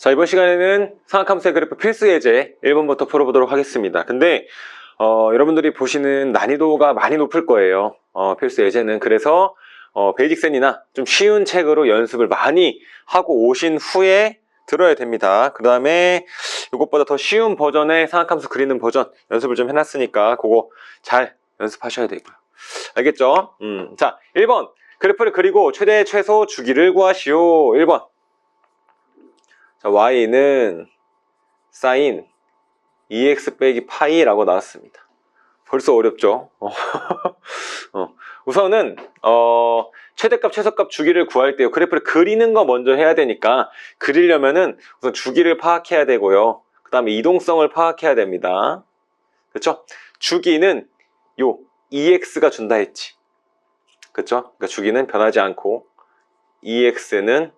자, 이번 시간에는 상학함수의 그래프 필수 예제 1번부터 풀어보도록 하겠습니다. 근데, 어, 여러분들이 보시는 난이도가 많이 높을 거예요. 어, 필수 예제는. 그래서, 어, 베이직센이나 좀 쉬운 책으로 연습을 많이 하고 오신 후에 들어야 됩니다. 그 다음에 이것보다 더 쉬운 버전의 상학함수 그리는 버전 연습을 좀 해놨으니까 그거 잘 연습하셔야 되고요. 알겠죠? 음, 자, 1번. 그래프를 그리고 최대 최소 주기를 구하시오. 1번. 자, y는 사인 2x 빼기 파이라고 나왔습니다. 벌써 어렵죠? 어. 어. 우선은 어, 최대값, 최소값 주기를 구할 때요. 그래프를 그리는 거 먼저 해야 되니까 그리려면은 우선 주기를 파악해야 되고요. 그 다음에 이동성을 파악해야 됩니다. 그렇죠? 주기는 요 2x가 준다 했지. 그렇죠? 그러니까 주기는 변하지 않고 2x는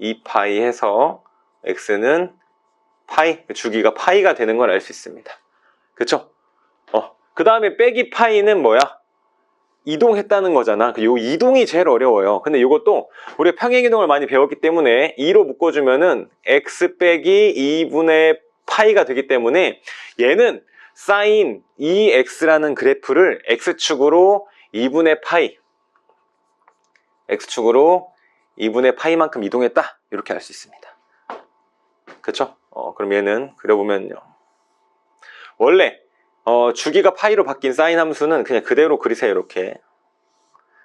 2파이 해서 x는 파이, 주기가 파이가 되는 걸 알 수 있습니다. 그쵸? 어, 그 다음에 빼기 파이는 뭐야? 이동했다는 거잖아. 요 이동이 제일 어려워요. 근데 이것도 우리가 평행이동을 많이 배웠기 때문에 2로 묶어주면은 x 빼기 2분의 파이가 되기 때문에 얘는 사인 2x라는 그래프를 x축으로 2분의 파이 x축으로 2분의 파이만큼 이동했다. 이렇게 알 수 있습니다. 그쵸? 어, 그럼 얘는 그려보면요. 원래 어, 주기가 파이로 바뀐 사인 함수는 그냥 그대로 그리세요. 이렇게.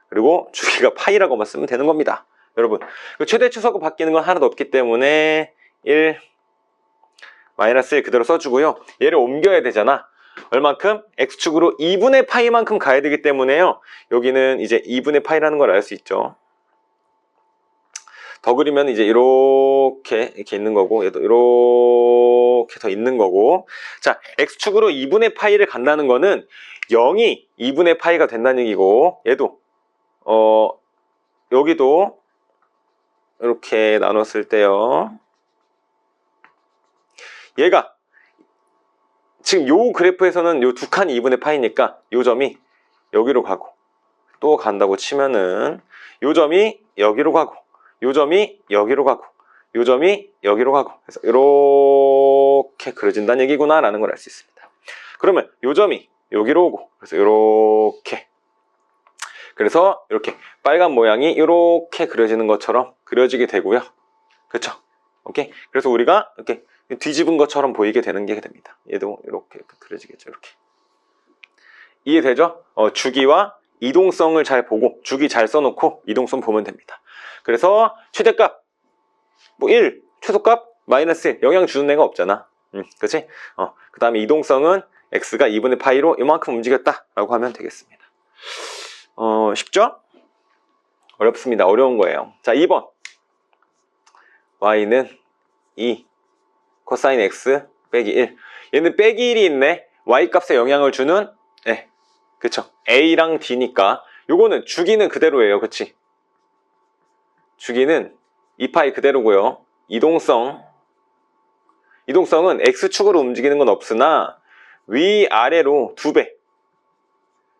그리고 주기가 파이라고만 쓰면 되는 겁니다. 여러분 그 최대 추석은 바뀌는 건 하나도 없기 때문에 1 마이너스 1 그대로 써주고요. 얘를 옮겨야 되잖아. 얼만큼? x축으로 2분의 파이만큼 가야 되기 때문에요. 여기는 이제 2분의 파이라는 걸 알 수 있죠. 더 그리면 이제 이렇게 이렇게 있는 거고 얘도 이렇게 더 있는 거고. 자 x축으로 2분의 파이를 간다는 거는 0이 2분의 파이가 된다는 얘기고 얘도 어 여기도 이렇게 나눴을 때요. 얘가 지금 요 그래프에서는 요 두 칸이 2분의 파이니까 요 점이 여기로 가고 또 간다고 치면은 요 점이 여기로 가고 요 점이 여기로 가고 요 점이 여기로 가고. 그래서 이렇게 그려진다는 얘기구나 라는 걸 알 수 있습니다. 그러면 요 점이 여기로 오고 그래서 이렇게. 그래서 이렇게 빨간 모양이 이렇게 그려지는 것처럼 그려지게 되고요. 그렇죠 오케이? 그래서 우리가 이렇게 뒤집은 것처럼 보이게 되는 게 됩니다. 얘도 이렇게 그려지겠죠. 이렇게. 이해되죠? 어, 주기와 이동성을 잘 보고 주기 잘 써놓고 이동성 보면 됩니다 그래서 최대값 뭐 1, 최소값 마이너스 1 영향 주는 애가 없잖아. 음, 그치? 어, 그 다음에 이동성은 x가 2분의 파이로 이만큼 움직였다 라고 하면 되겠습니다. 어, 쉽죠? 어렵습니다. 어려운 거예요. 자, 2번 y는 2 코사인 x 빼기 1 얘는 빼기 1이 있네. y 값에 영향을 주는 네, 그쵸 a랑 d니까 요거는 주기는 그대로예요. 그치? 주기는 2파이 그대로고요. 이동성 이동성은 x축으로 움직이는 건 없으나 위아래로 2배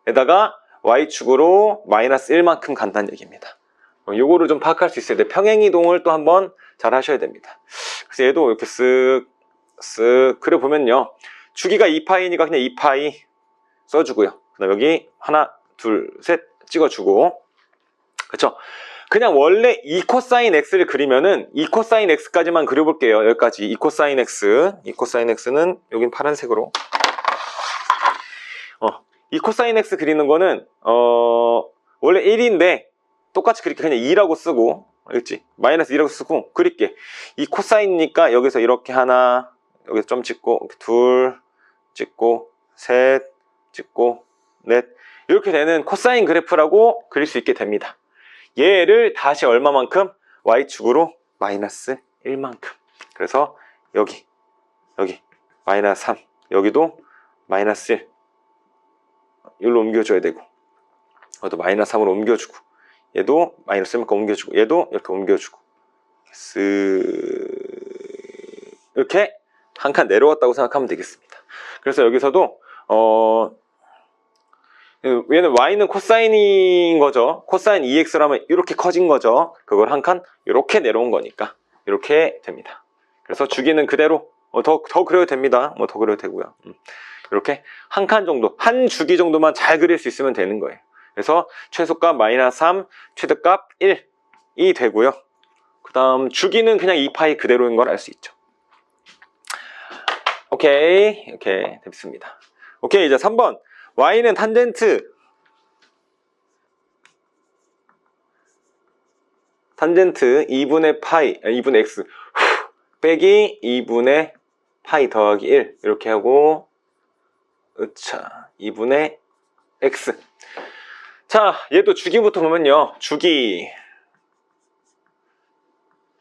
에다가 y축으로 마이너스 1만큼 간다는 얘기입니다. 어, 요거를 좀 파악할 수 있어야 돼. 평행이동을 또 한번 잘 하셔야 됩니다. 그래서 얘도 이렇게 쓱, 쓱 그려보면요. 주기가 2파이니까 그냥 2파이 써주고요. 그 다음 여기 하나, 둘, 셋 찍어주고. 그쵸? 그냥 원래 2코사인 x를 그리면은 2코사인 x까지만 그려볼게요. 여기까지. 2코사인 x. 2코사인 x는 여긴 파란색으로. 어, 2코사인 x 그리는 거는 어, 원래 1인데 똑같이 그렇게. 그냥 2라고 쓰고. 알겠지? 마이너스 2라고 쓰고 그릴게. 2코사인이니까 여기서 이렇게 하나 여기서 점 찍고 둘 찍고 셋 찍고 넷. 이렇게 되는 코사인 그래프라고 그릴 수 있게 됩니다. 얘를 다시 얼마만큼? y축으로 마이너스 1만큼. 그래서 여기 여기 마이너스 3 여기도 마이너스 1 여기로 옮겨줘야 되고 여기도 마이너스 3으로 옮겨주고 얘도 마이너스 1만큼 옮겨주고 얘도 이렇게 옮겨주고. 쓱 이렇게 한 칸 내려왔다고 생각하면 되겠습니다. 그래서 여기서도 어 얘는 y는 코사인인 거죠. 코사인 2x라면 이렇게 커진 거죠. 그걸 한 칸 이렇게 내려온 거니까 이렇게 됩니다. 그래서 주기는 그대로 어, 더, 더 그려도 됩니다. 뭐 더 그려도 되고요. 음. 이렇게 한 칸 정도, 한 주기 정도만 잘 그릴 수 있으면 되는 거예요. 그래서 최소값 마이너스 3, 최대값 1이 되고요. 그 다음 주기는 그냥 2파이 그대로인 걸 알 수 있죠. 오케이, 이렇게 됐습니다. 오케이, 이제 3번. Y는 탄젠트. 탄젠트 2분의 파이, 아, 2분의 x. 후, 빼기 2분의 파이 더하기 1 이렇게 하고 으차 2분의 x. 자 얘도 주기부터 보면요. 주기.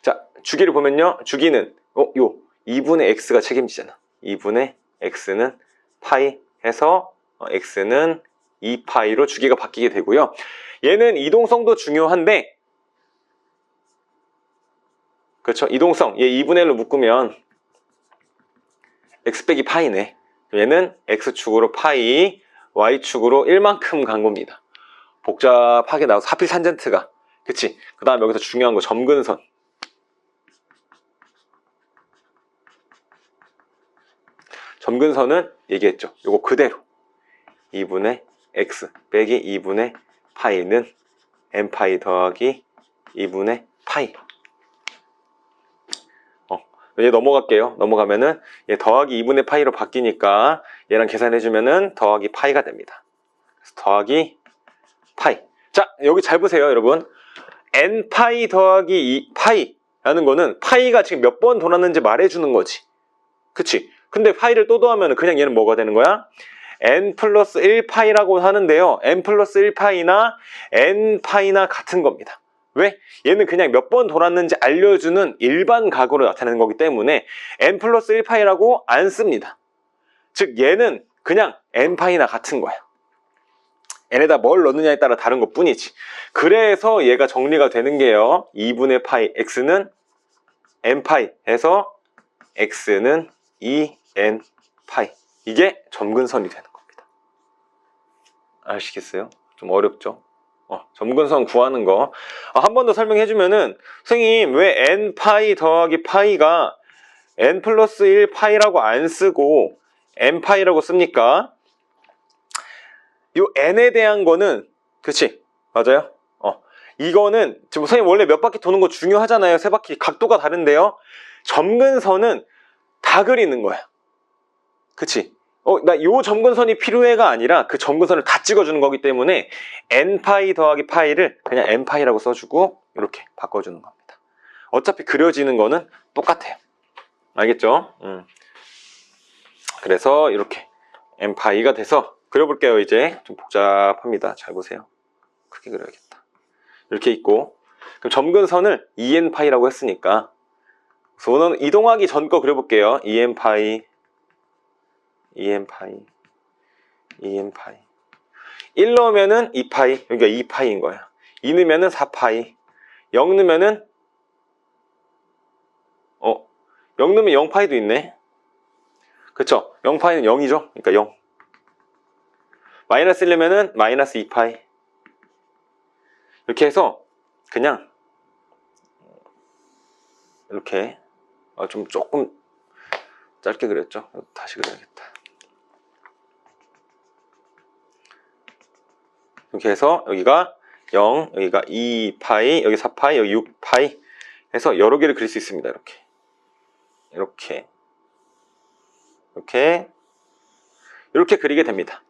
자 주기를 보면요. 주기는 어, 요. 2분의 x가 책임지잖아. 2분의 x는 파이 해서 어, x는 2파이로 주기가 바뀌게 되고요. 얘는 이동성도 중요한데 그렇죠? 이동성 얘 2분의 1로 묶으면 x 빼기 파이네. 얘는 x축으로 파이 y축으로 1만큼 간 겁니다. 복잡하게 나와서 하필 탄젠트가. 그치? 그 다음 여기서 중요한 거 점근선. 점근선은 얘기했죠. 요거 그대로 2분의 x 빼기 2분의 파이는 n파이 더하기 2분의 파이. 어, 얘 넘어갈게요. 넘어가면은 얘 더하기 2분의 파이로 바뀌니까 얘랑 계산해주면은 더하기 파이가 됩니다. 더하기 파이. 자 여기 잘 보세요 여러분. n파이 더하기 2 파이라는 거는 파이가 지금 몇 번 돌았는지 말해주는 거지. 그치? 근데 파이를 또 더하면 그냥 얘는 뭐가 되는 거야 n 플러스 1파이라고 하는데요 n 플러스 1파이나 n파이나 같은 겁니다 왜? 얘는 그냥 몇 번 돌았는지 알려주는 일반 각으로 나타내는 거기 때문에 n 플러스 1파이라고 안 씁니다 즉 얘는 그냥 n파이나 같은 거야 n에다 뭘 넣느냐에 따라 다른 것 뿐이지. 그래서 얘가 정리가 되는 게요. 2분의 파이 x는 n파이 해서 x는 2n 파이. 이게 점근선이 되는 겁니다. 아시겠어요? 좀 어렵죠? 어, 점근선 구하는 거. 아, 한 번 더 설명해 주면은 선생님 왜 n 파이 더하기 파이가 n 플러스 1 파이라고 안 쓰고 n 파이라고 씁니까? 요 n에 대한 거는 그치 맞아요 어 이거는 지금 선생님 원래 몇 바퀴 도는 거 중요하잖아요 세 바퀴 각도가 다른데요 점근선은 다 그리는 거야 그치 어 나 요 점근선이 필요해가 아니라 그 점근선을 다 찍어주는 거기 때문에 n파이 더하기 파이를 그냥 n파이라고 써주고 이렇게 바꿔주는 겁니다. 어차피 그려지는 거는 똑같아요. 알겠죠? 음. 그래서 이렇게 n파이가 돼서 그려볼게요 이제. 좀 복잡합니다. 잘 보세요. 크게 그려야겠다. 이렇게 있고. 그럼 점근선을 2n파이라고 했으니까. 저는 이동하기 전 거 그려볼게요. 2n파이 2n파이. 2n파이. 1 넣으면은 2 파이. 여기가 2 파이인 거야. 2 넣으면은 4 파이. 0 넣으면은 어, 0 넣으면 0 파이도 있네. 그쵸? 0 파이는 0이죠? 그러니까 0 마이너스 1내면은 마이너스 2 파이. 이렇게 해서 그냥 이렇게. 아, 좀 조금 짧게 그렸죠? 다시 그려야겠다 이렇게 해서 여기가 0 여기가 2파이 여기 4파이 여기 6파이 해서 여러 개를 그릴 수 있습니다 이렇게 이렇게 이렇게 이렇게 그리게 됩니다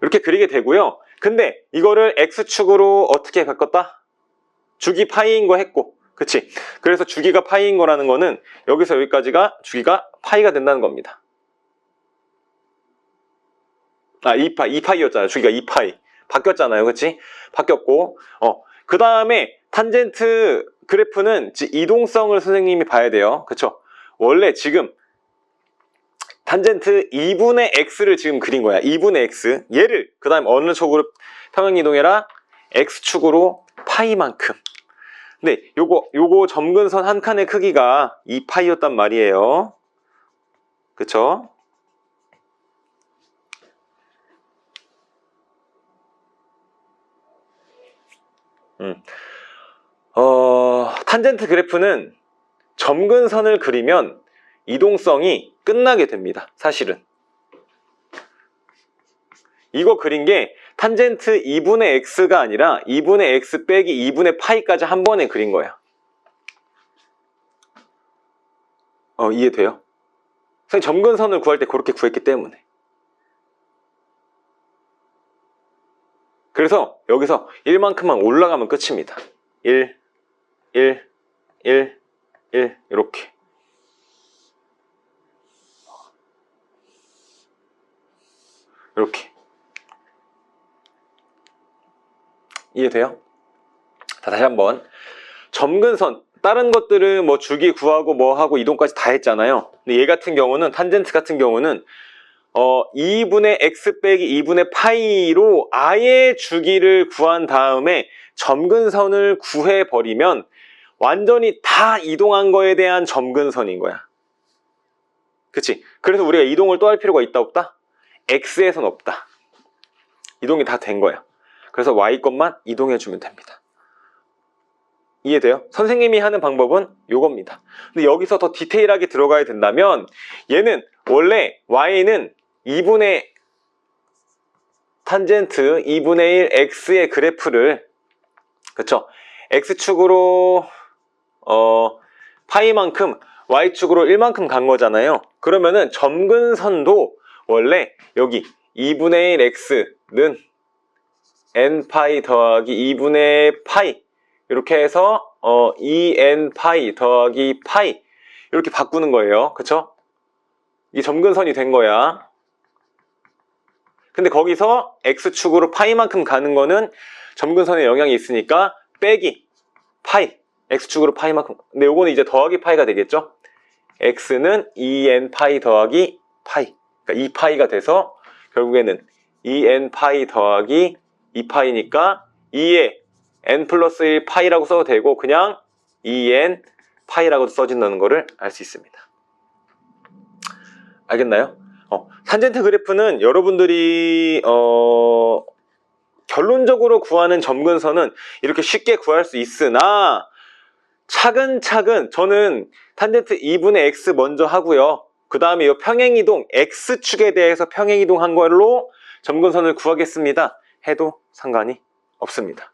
이렇게 그리게 되고요. 근데 이거를 x축으로 어떻게 바꿨다? 주기 파이인 거 했고 그치? 그래서 주기가 파이인 거라는 거는 여기서 여기까지가 주기가 파이가 된다는 겁니다. 아 2파이, 2파이였잖아요. 주기가 2파이. 바뀌었잖아요. 그치? 바뀌었고 어, 그 다음에 탄젠트 그래프는 이동성을 선생님이 봐야 돼요. 그쵸? 원래 지금 탄젠트 2분의 x를 지금 그린 거야. 2분의 x. 얘를 그 다음 어느 쪽으로 평행 이동해라? x축으로 파이만큼. 근데 요거 요거 점근선 한 칸의 크기가 2파이였단 말이에요. 그쵸? 음. 어, 탄젠트 그래프는 점근선을 그리면 이동성이 끝나게 됩니다. 사실은. 이거 그린 게 탄젠트 2분의 x가 아니라 2분의 x 빼기 2분의 파이까지 한 번에 그린 거야. 어, 이해돼요? 선생님 점근선을 구할 때 그렇게 구했기 때문에. 그래서 여기서 1만큼만 올라가면 끝입니다. 1, 1, 1, 1 이렇게. 이렇게. 이해돼요? 자, 다시 한번. 점근선. 다른 것들은 뭐 주기 구하고 뭐 하고 이동까지 다 했잖아요. 근데 얘 같은 경우는, 탄젠트 같은 경우는, 어, 2분의 x 빼기 2분의 파이로 아예 주기를 구한 다음에 점근선을 구해버리면 완전히 다 이동한 거에 대한 점근선인 거야. 그치? 그래서 우리가 이동을 또 할 필요가 있다 없다? x에선 없다. 이동이 다 된 거야. 그래서 y 것만 이동해주면 됩니다. 이해돼요? 선생님이 하는 방법은 요겁니다. 근데 여기서 더 디테일하게 들어가야 된다면 얘는 원래 y는 2분의 탄젠트 2분의 1 x의 그래프를 그쵸? x축으로 어 파이만큼 y축으로 1만큼 간 거잖아요. 그러면은 점근선도 원래 여기 2분의 1 x는 n파이 더하기 2분의 파이 이렇게 해서 어 2n 파이 더하기 파이 이렇게 바꾸는 거예요. 그쵸? 이게 점근선이 된 거야. 근데 거기서 x축으로 파이만큼 가는 거는 점근선에 영향이 있으니까 빼기 파이 x축으로 파이만큼 근데 요거는 이제 더하기 파이가 되겠죠? x는 2n 파이 더하기 파이 그러니까 2파이가 돼서 결국에는 2n 파이 더하기 2파이니까 2에 n 플러스 1 파이라고 써도 되고 그냥 2n 파이라고도 써진다는 거를 알 수 있습니다. 알겠나요? 어, 탄젠트 그래프는 여러분들이 어, 결론적으로 구하는 점근선은 이렇게 쉽게 구할 수 있으나 차근차근 저는 탄젠트 2분의 x 먼저 하고요. 그 다음에 이 평행이동 x축에 대해서 평행이동 한 걸로 점근선을 구하겠습니다. 해도 상관이 없습니다.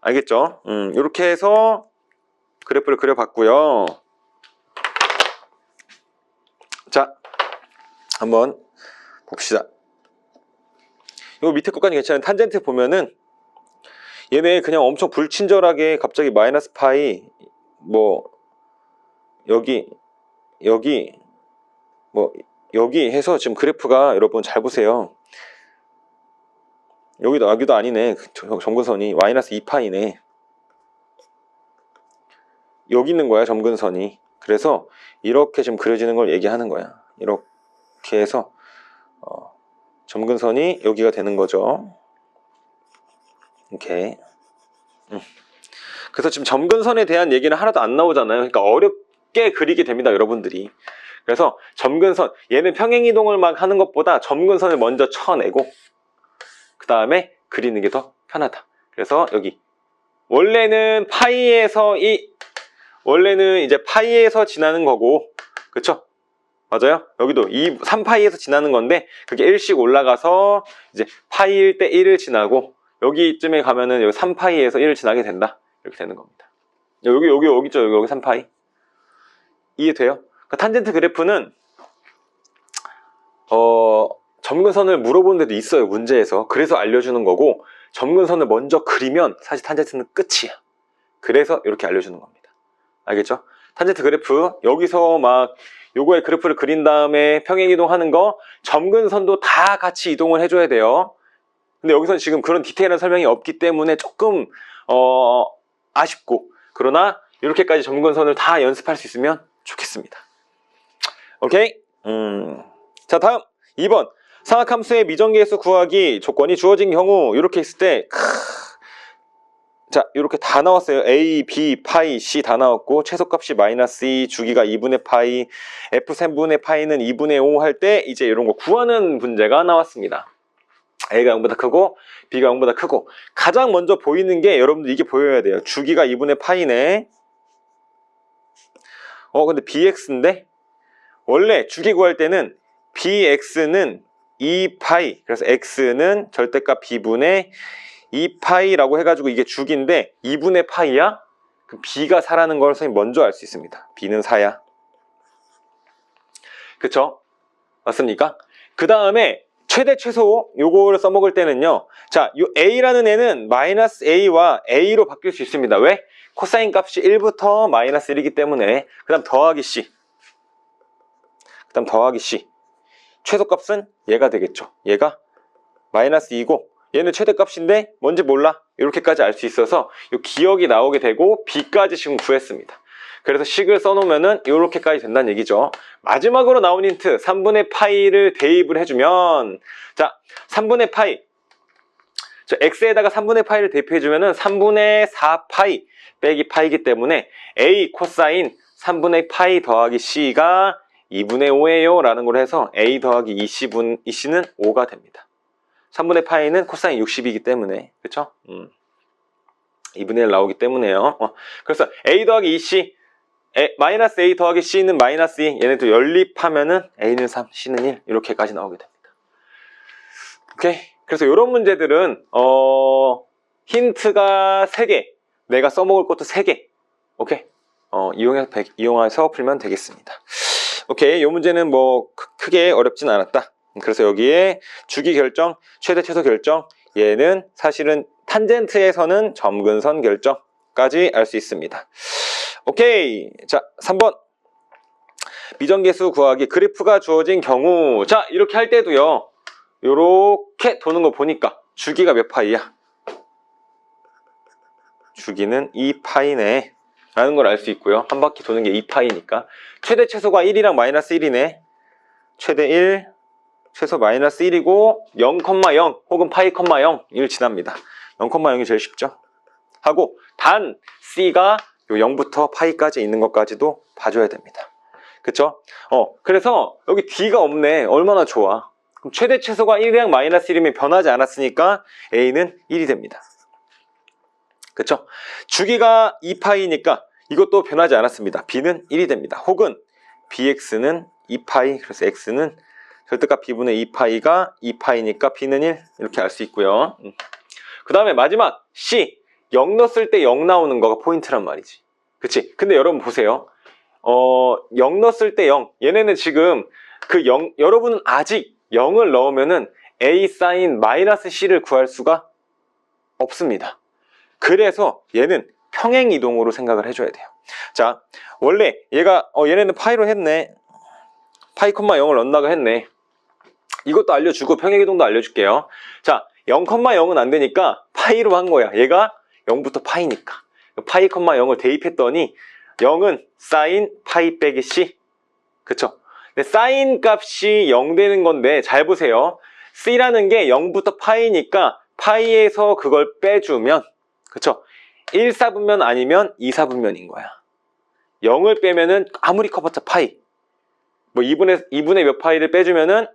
알겠죠? 음, 이렇게 해서 그래프를 그려봤고요. 자, 한번 봅시다. 이 밑에 것까지 괜찮은 탄젠트 보면은 얘네 그냥 엄청 불친절하게 갑자기 마이너스 파이 뭐 여기 여기 뭐 여기 해서 지금 그래프가 여러분 잘 보세요. 여기도 여기도 아니네. 점근선이 마이너스 2파이네. 여기 있는 거야 점근선이. 그래서 이렇게 지금 그려지는 걸 얘기하는 거야. 이렇게 해서 어, 점근선이 여기가 되는 거죠. 이렇게. 음. 그래서 지금 점근선에 대한 얘기는 하나도 안 나오잖아요. 그러니까 어렵게 그리게 됩니다, 여러분들이. 그래서 점근선, 얘는 평행이동을 막 하는 것보다 점근선을 먼저 쳐내고, 그 다음에 그리는 게 더 편하다. 그래서 여기, 원래는 파이에서 이, 원래는 이제 파이에서 지나는 거고, 그쵸? 맞아요? 여기도 2, 3파이에서 지나는 건데, 그게 1씩 올라가서, 이제 파이일 때 1을 지나고, 여기쯤에 가면은 여기 3파이에서 1을 지나게 된다. 이렇게 되는 겁니다. 여기, 여기, 여기 있죠? 여기, 여기 3파이. 이해돼요? 그러니까 탄젠트 그래프는, 어, 점근선을 물어본 데도 있어요, 문제에서. 그래서 알려주는 거고, 점근선을 먼저 그리면 사실 탄젠트는 끝이야. 그래서 이렇게 알려주는 겁니다. 알겠죠? 탄젠트 그래프, 여기서 막, 요거의 그래프를 그린 다음에 평행이동 하는 거, 점근선도 다 같이 이동을 해줘야 돼요. 근데 여기서 지금 그런 디테일한 설명이 없기 때문에 조금, 어, 아쉽고, 그러나, 이렇게까지 점근선을 다 연습할 수 있으면 좋겠습니다. 오케이? 음. 자, 다음. 2번. 상악함수의 미정계수 구하기 조건이 주어진 경우, 이렇게 했을 때, 크... 자, 이렇게 다 나왔어요. A, B, 파이, C 다 나왔고, 최소값이 마이너스 2, 주기가 2분의 파이, F 3분의 파이는 2분의 5 할 때, 이제 이런 거 구하는 문제가 나왔습니다. A가 0보다 크고, B가 0보다 크고, 가장 먼저 보이는 게 여러분들 이게 보여야 돼요. 주기가 2분의 파이네. 어, 근데 bx인데? 원래 주기 구할 때는 bx는 2파이. 그래서 x는 절대값 b분의 2파이라고 해가지고 이게 주기인데 2분의 파이야? 그럼 b가 4라는 걸 선생님 먼저 알 수 있습니다. b는 4야. 그쵸? 맞습니까? 그 다음에 최대 최소 요거를 써먹을 때는요. 자, 요 a라는 애는 마이너스 a와 a로 바뀔 수 있습니다. 왜? 코사인 값이 1부터 마이너스 1이기 때문에 그 다음 더하기 c 그 다음 더하기 c 최소값은 얘가 되겠죠. 얘가 마이너스 2고 얘는 최대값인데 뭔지 몰라. 이렇게까지 알 수 있어서 요 기억이 나오게 되고 b까지 지금 구했습니다. 그래서 식을 써놓으면은 이렇게까지 된다는 얘기죠. 마지막으로 나온 힌트 3분의 파이를 대입을 해주면 자 3분의 파이 저 x에다가 3분의 파이를 대입해주면은 3분의 4 파이 빼기 파이기 때문에 a 코사인 3분의 파이 더하기 c가 2분의 5예요 라는 걸 해서 a 더하기 2c분 2c는 5가 됩니다. 3분의 파이는 코사인 60이기 때문에 그쵸? 음. 2분의 1 나오기 때문에요. 어, 그래서 a 더하기 2c 에, 마이너스 a 더하기 c는 마이너스 2 얘네도 연립하면은 a는 3, c는 1 이렇게까지 나오게 됩니다. 오케이. 그래서 이런 문제들은 어, 힌트가 3개 내가 써먹을 것도 3개 오케이. 어, 이용해, 이용해서 풀면 되겠습니다. 오케이. 이 문제는 뭐 크- 크게 어렵진 않았다. 그래서 여기에 주기 결정, 최대 최소 결정 얘는 사실은 탄젠트에서는 점근선 결정까지 알 수 있습니다. 오케이. 자, 3번. 미정계수 구하기 그래프가 주어진 경우. 자, 이렇게 할 때도요. 요렇게 도는 거 보니까 주기가 몇 파이야? 주기는 2파이네. 라는 걸 알 수 있고요. 한 바퀴 도는 게 2파이니까. 최대 최소가 1이랑 마이너스 1이네. 최대 1, 최소 마이너스 1이고 0,0 혹은 파이, 0, 1 지납니다. 0,0이 제일 쉽죠. 하고 단 C가 요 0부터 파이까지 있는 것까지도 봐줘야 됩니다. 그쵸? 어, 그래서 여기 D가 없네. 얼마나 좋아. 그럼 최대 최소가 1이랑 마이너스 1이면 변하지 않았으니까 A는 1이 됩니다. 그쵸? 주기가 2파이니까 이것도 변하지 않았습니다. B는 1이 됩니다. 혹은 BX는 2파이, 그래서 X는 절대값 B분의 2파이가 2파이니까 B는 1 이렇게 알 수 있고요. 그 다음에 마지막 C 0 넣었을 때 0 나오는 거가 포인트란 말이지. 그치? 근데 여러분 보세요. 어, 0 넣었을 때 0. 얘네는 지금 그 0, 여러분은 아직 0을 넣으면은 A 사인 마이너스 C를 구할 수가 없습니다. 그래서 얘는 평행 이동으로 생각을 해줘야 돼요. 자, 원래 얘가, 어, 얘네는 파이로 했네. 파이 콤마 0을 넣는다고 했네. 이것도 알려주고 평행 이동도 알려줄게요. 자, 0,0은 안 되니까 파이로 한 거야. 얘가 0부터 파이니까. 파이, 0을 대입했더니 0은 사인 파이 빼기 C. 그쵸? 근데 사인 값이 0 되는 건데 잘 보세요. C라는 게 0부터 파이니까 파이에서 그걸 빼주면 그쵸? 1, 4분면 아니면 2, 4분면인 거야. 0을 빼면은 아무리 커봤자 파이. 뭐 2분의, 2분의 몇 파이를 빼주면은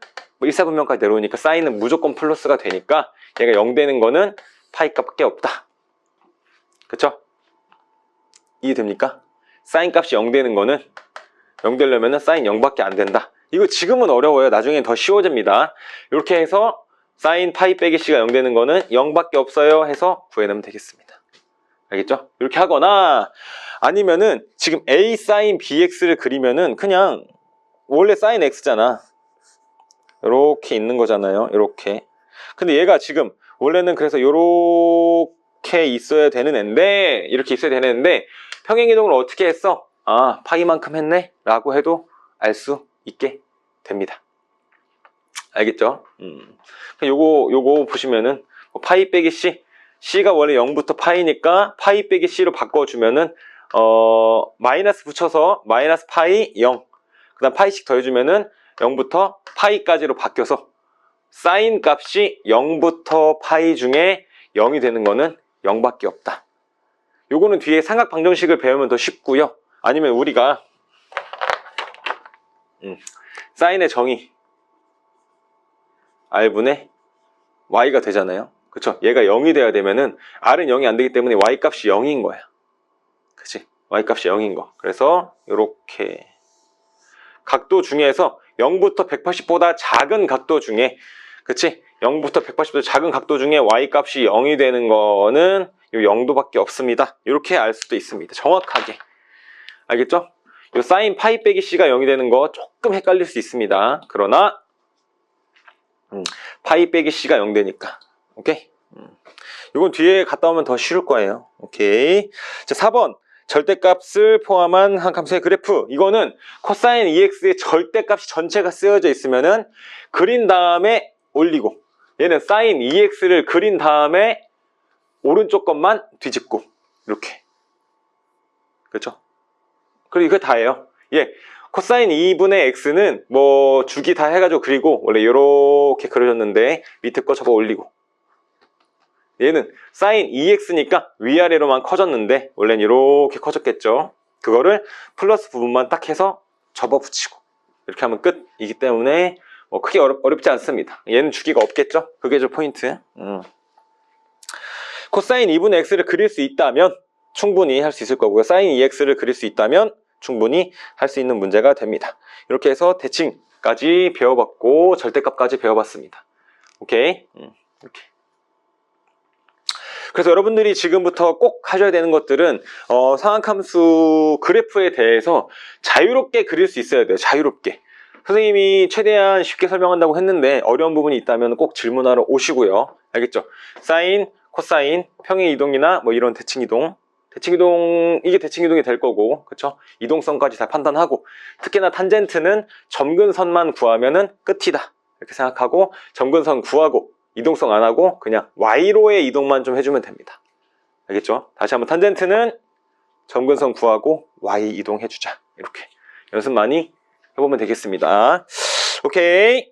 뭐 1, 4분면까지 내려오니까 사인은 무조건 플러스가 되니까 얘가 0 되는 거는 파이 값밖에 없다. 그쵸? 이해됩니까? 사인 값이 0 되는 거는 0 되려면 사인 0밖에 안 된다. 이거 지금은 어려워요. 나중엔 더 쉬워집니다. 이렇게 해서 사인 파이 빼기 c가 0 되는 거는 0밖에 없어요 해서 구해내면 되겠습니다. 알겠죠? 이렇게 하거나 아니면은 지금 a 사인 bx를 그리면은 그냥 원래 사인 x잖아. 이렇게 있는 거잖아요. 이렇게. 근데 얘가 지금 원래는 그래서 이렇게 있어야 되는 앤데 이렇게 있어야 되는 앤데 평행이동을 어떻게 했어? 아 파이만큼 했네 라고 해도 알 수 있게 됩니다 알겠죠? 음. 요거 요거 보시면은 뭐 파이 빼기 c c가 원래 0부터 파이니까 파이 빼기 c로 바꿔주면은 어 마이너스 붙여서 마이너스 파이 0 그다음 파이씩 더해주면은 0부터 파이까지로 바뀌어서 사인 값이 0부터 파이 중에 0이 되는 거는 0밖에 없다. 요거는 뒤에 삼각 방정식을 배우면 더 쉽고요. 아니면 우리가 음, 사인의 정의 r분의 y가 되잖아요. 그쵸? 얘가 0이 돼야 되면은 r은 0이 안 되기 때문에 y 값이 0인 거야. 그치? y값이 0인 거. 그래서 이렇게 각도 중에서 0부터 180보다 작은 각도 중에 그치? 0부터 180도 작은 각도 중에 y값이 0이 되는 거는 이 0도밖에 없습니다. 이렇게 알 수도 있습니다. 정확하게. 알겠죠? 이 사인 파이 빼기 c가 0이 되는 거 조금 헷갈릴 수 있습니다. 그러나 음, 파이 빼기 c가 0 되니까 오케이? 음. 이건 뒤에 갔다 오면 더 쉬울 거예요. 오케이. 자, 4번. 절대값을 포함한 한 함수의 그래프. 이거는 코사인 EX의 절대값이 전체가 쓰여져 있으면 은 그린 다음에 올리고 얘는 사인 EX를 그린 다음에 오른쪽 것만 뒤집고 이렇게. 그렇죠? 그리고 이거 다예요. 예. 코사인 2분의 x는 뭐 주기 다 해가지고 그리고 원래 이렇게 그려졌는데 밑에 거 접어 올리고 얘는 사인 2x니까 위아래로만 커졌는데 원래는 이렇게 커졌겠죠. 그거를 플러스 부분만 딱 해서 접어 붙이고 이렇게 하면 끝이기 때문에 뭐 크게 어렵, 어렵지 않습니다. 얘는 주기가 없겠죠. 그게 저 포인트. 음. 코사인 2분의 x를 그릴 수 있다면 충분히 할 수 있을 거고요. 사인 2x를 그릴 수 있다면 충분히 할 수 있는 문제가 됩니다. 이렇게 해서 대칭까지 배워봤고 절대값까지 배워봤습니다. 오케이? 음, 이렇게. 그래서 여러분들이 지금부터 꼭 하셔야 되는 것들은 어, 상한함수 그래프에 대해서 자유롭게 그릴 수 있어야 돼요. 자유롭게. 선생님이 최대한 쉽게 설명한다고 했는데 어려운 부분이 있다면 꼭 질문하러 오시고요. 알겠죠? 사인, 코사인, 평행 이동이나 뭐 이런 대칭 이동 대칭 이동 이게 대칭 이동이 될 거고 그쵸 이동성까지 다 판단하고 특히나 탄젠트는 점근선만 구하면은 끝이다 이렇게 생각하고 점근선 구하고 이동성 안 하고 그냥 y로의 이동만 좀 해주면 됩니다. 알겠죠? 다시 한번 탄젠트는 점근선 구하고 y 이동해주자. 이렇게 연습 많이 해보면 되겠습니다. 오케이